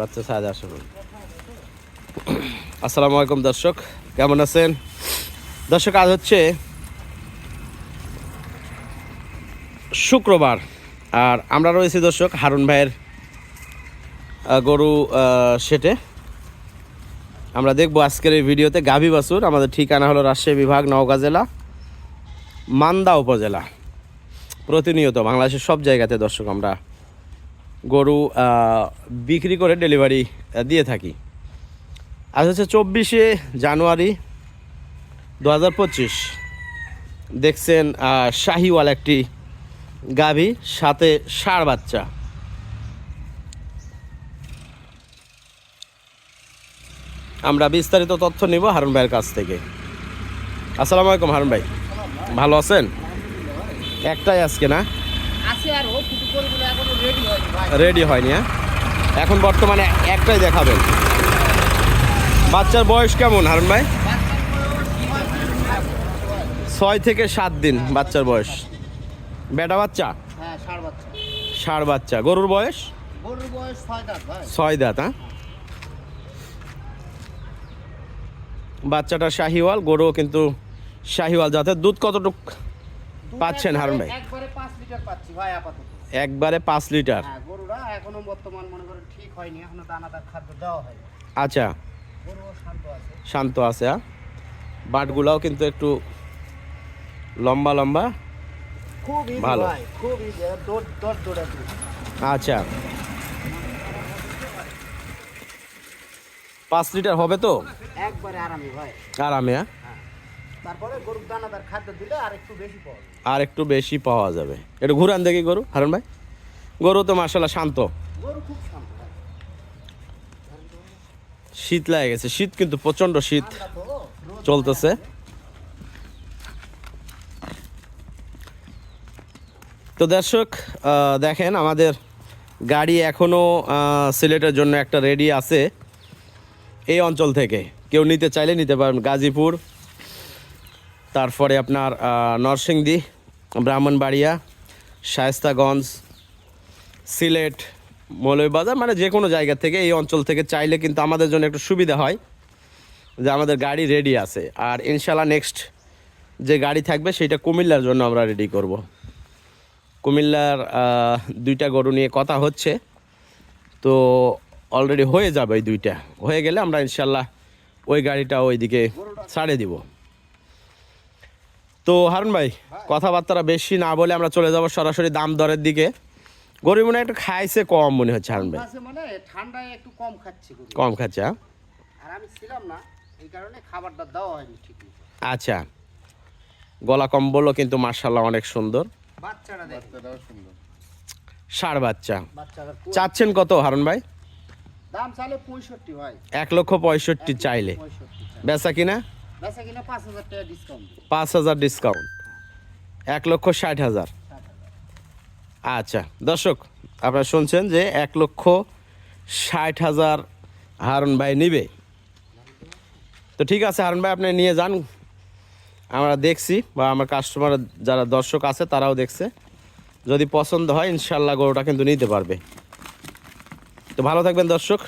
বাচ্চা আসলে। আসসালামু আলাইকুম দর্শক, কেমন আছেন? দর্শক, আজ হচ্ছে শুক্রবার, আর আমরা রয়েছি দর্শক হারুন ভাইয়ের গরু সেটে। আমরা দেখব আজকের এই ভিডিওতে গাভী বাসুর আমাদের ঠিকানা হলো রাজশাহী বিভাগ, নওগাঁ জেলা, মান্দা উপজেলা। প্রতিনিয়ত বাংলাদেশের সব জায়গাতে দর্শক আমরা গরু বিক্রি করে ডেলিভারি দিয়ে থাকি। আজ হচ্ছে চব্বিশে জানুয়ারি দু হাজার পঁচিশ। দেখছেন শাহিওয়াল একটি গাভী, সাথে ষাঁড় বাচ্চা। আমরা বিস্তারিত তথ্য নিব হারুন ভাইয়ের কাছ থেকে। আসসালামু আলাইকুম হারুন ভাই। ভালো আছেন? একটাই আজকে, না? আছে আর ও ফুটু এখনও রেডি হয়নি ভাই। রেডি হয়নি হ্যাঁ? এখন বর্তমানে একটাই দেখাবেন। বাচ্চার বয়স কেমন হারুন ভাই? ছয় থেকে সাত দিন বাচ্চার বয়স। বেটা বাচ্চা? হ্যাঁ ষাড় বাচ্চা। গরুর বয়স? ছয় দাঁত হ্যাঁ? বাচ্চাটা শাহিওয়াল গরুও কিন্তু শাহিওয়াল জাতের। দুধ কতটুক পাচ্ছেন হারুন ভাই? একবারে পাঁচ লিটার পাচ্ছি ভাই আপাতত। একবারে পাঁচ লিটার? হ্যাঁ গরুরা এখনও বর্তমান মনে করেন ঠিক হয়নি এখনও দানাদার খাদ্য দেওয়া হয় আচ্ছা। শান্ত আছে। শান্ত আছে হ্যাঁ? বাটগুলাও কিন্তু একটু লম্বা লম্বা। খুব ভালো। ভাই খুব দৌড় দৌড় দৌড়ে আচ্ছা। পাঁচ লিটার হবে তো? একবারে আরামে ভাই। আরামে হ্যাঁ? তারপরে গরুর দানাদার খাদ্য দিলে আর একটু বেশি পাওয়া যাবে। আর একটু বেশি পাওয়া যাবে। একটু ঘুরান দেখি গরু হারুন ভাই। গরু তো মার্শাল্লাহ শান্ত। গরু খুব শান্ত। শীত লাগে গেছে শীত কিন্তু প্রচণ্ড শীত চলতেছে। তো দর্শক দেখেন আমাদের গাড়ি এখনও সিলেটের জন্য একটা রেডি আছে। এই অঞ্চল থেকে। কেউ নিতে চাইলে নিতে পারেন গাজীপুর। তারপরে আপনার নরসিংদী, ব্রাহ্মণবাড়িয়া, শায়েস্তাগঞ্জ, সিলেট, মৌলভীবাজার মানে যে কোনো জায়গা থেকে এই অঞ্চল থেকে চাইলে কিন্তু আমাদের জন্য একটু সুবিধা হয় যে আমাদের গাড়ি রেডি আছে। আর ইনশাল্লাহ নেক্সট যে গাড়ি থাকবে সেটা কুমিল্লার জন্য আমরা রেডি করব। কুমিল্লার দুইটা গরু নিয়ে কথা হচ্ছে। তো অলরেডি হয়ে যাবে ওই দুইটা। হয়ে গেলে আমরা ইনশাল্লাহ ওই গাড়িটা ওইদিকে ছাড়ে দিব। তো হারুন ভাই কথাবার্তা বেশি না বলে আমরা চলে যাব সরাসরি দাম দরের দিকে। গরিব মনে হয় একটু খাইছে কম মনে হচ্ছে হারুন ভাই। মানে ঠান্ডায় একটু কম খাচ্ছি কম খাচ্ছে হ্যাঁ? আর আমি ছিলাম না এই কারণে খাবারটা দেওয়া হয়নি ঠিক আচ্ছা গলা কম্বলও কিন্তু মার্শাল্লাহ অনেক সুন্দর। বাচ্চাটা ষাড় বাচ্চা। চাচ্ছেন কত হারুন ভাই? দাম চাইলে পঁয়ষট্টি ভাই। এক লক্ষ পঁয়ষট্টি চাইলে। বেচা কিনা? পাঁচ হাজার ডিসকাউন্ট এক লক্ষ ষাট হাজার। আচ্ছা দর্শক, আপনারা শুনছেন যে এক লক্ষ ষাট হাজার হারুন ভাই নিবে। তো ঠিক আছে, হারুন ভাই, আপনি নিয়ে যান। আমরা দেখছি, বা আমার কাস্টমার যারা দর্শক আছে, তারাও দেখছে। যদি পছন্দ হয়, ইনশাল্লাহ গরুটা কিন্তু নিতে পারবে। তো ভালো থাকবেন দর্শক।